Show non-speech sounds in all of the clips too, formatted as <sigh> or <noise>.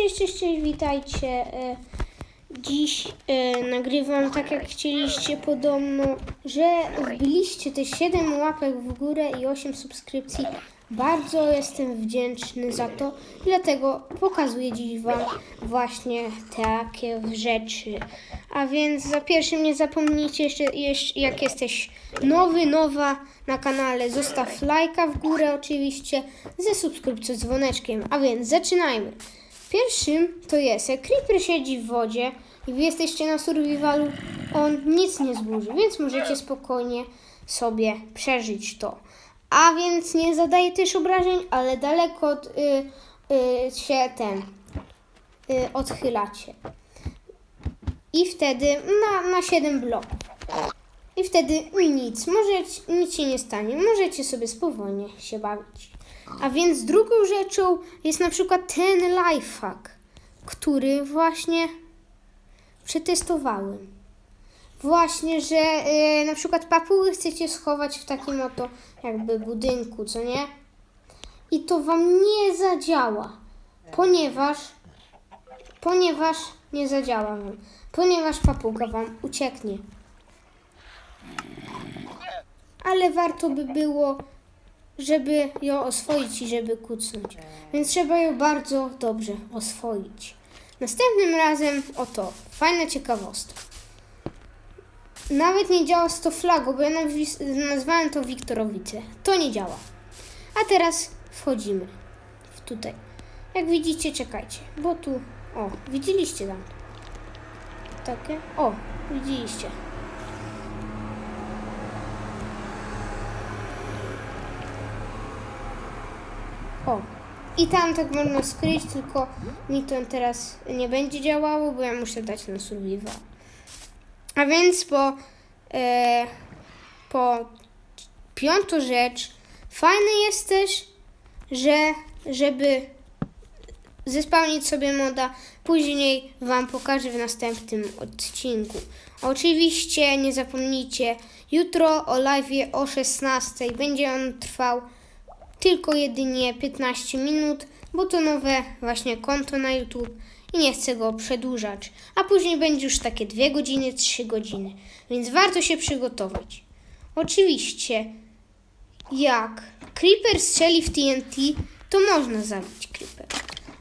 Cześć, cześć, cześć, witajcie. E, Dziś e, nagrywam tak jak chcieliście podobno, że wbiliście te 7 łapek w górę i 8 subskrypcji. Bardzo jestem wdzięczny za to, dlatego pokazuję dziś Wam właśnie takie rzeczy. A więc za pierwszym nie zapomnijcie jeszcze, jeszcze jak jesteś nowy, nowa na kanale, zostaw lajka w górę oczywiście ze subskrypcją dzwoneczkiem. A więc zaczynajmy. Pierwszym to jest, jak Creeper siedzi w wodzie i wy jesteście na survivalu, on nic nie zburzy, więc możecie spokojnie sobie przeżyć to. A więc nie zadaje też obrażeń, ale daleko od, y, y, się ten y, odchylacie. I wtedy na, na 7 bloków. I wtedy nic, może nic się nie stanie, możecie sobie spokojnie się bawić. A więc drugą rzeczą jest na przykład ten lifehack, który właśnie przetestowałem. Właśnie, że y, na przykład papuły chcecie schować w takim oto jakby budynku, co nie? I to wam nie zadziała, ponieważ ponieważ nie zadziała wam, ponieważ papuga wam ucieknie. Ale warto by było żeby ją oswoić i żeby kucnąć. Więc trzeba ją bardzo dobrze oswoić. Następnym razem oto, fajna ciekawostka. Nawet nie działa z to flagą, bo ja nazwałem to Wiktorowice. To nie działa. A teraz wchodzimy w tutaj. Jak widzicie, czekajcie, bo tu, o, widzieliście tam. Takie, o, widzieliście. O, i tam tak można skryć, tylko mi to teraz nie będzie działało, bo ja muszę dać na survival. A więc po, e, po piątą rzecz, fajne jest też, że żeby zespełnić sobie moda, później Wam pokażę w następnym odcinku. Oczywiście nie zapomnijcie, jutro o live o 16 będzie on trwał tylko jedynie 15 minut, bo to nowe właśnie konto na YouTube i nie chcę go przedłużać. A później będzie już takie 2 godziny, 3 godziny, więc warto się przygotować. Oczywiście, jak Creeper strzeli w TNT, to można zabić Creeper.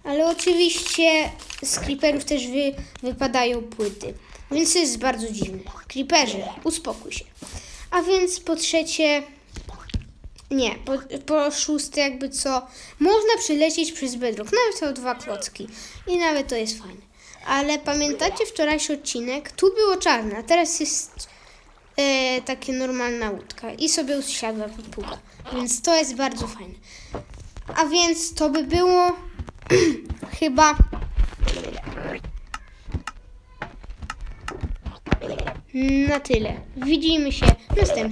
Ale oczywiście z Creeperów też wy, wypadają płyty, więc to jest bardzo dziwne. Creeperze, uspokój się. A więc po trzecie, nie, po, po szóste jakby co, można przylecieć przez bedrock, nawet o dwa klocki i nawet to jest fajne. Ale pamiętacie wczorajszy odcinek? Tu było czarne, a teraz jest e, takie normalna łódka i sobie usiadła papuga, więc to jest bardzo fajne. A więc to by było <clears throat> chyba na tyle. Widzimy się następnym.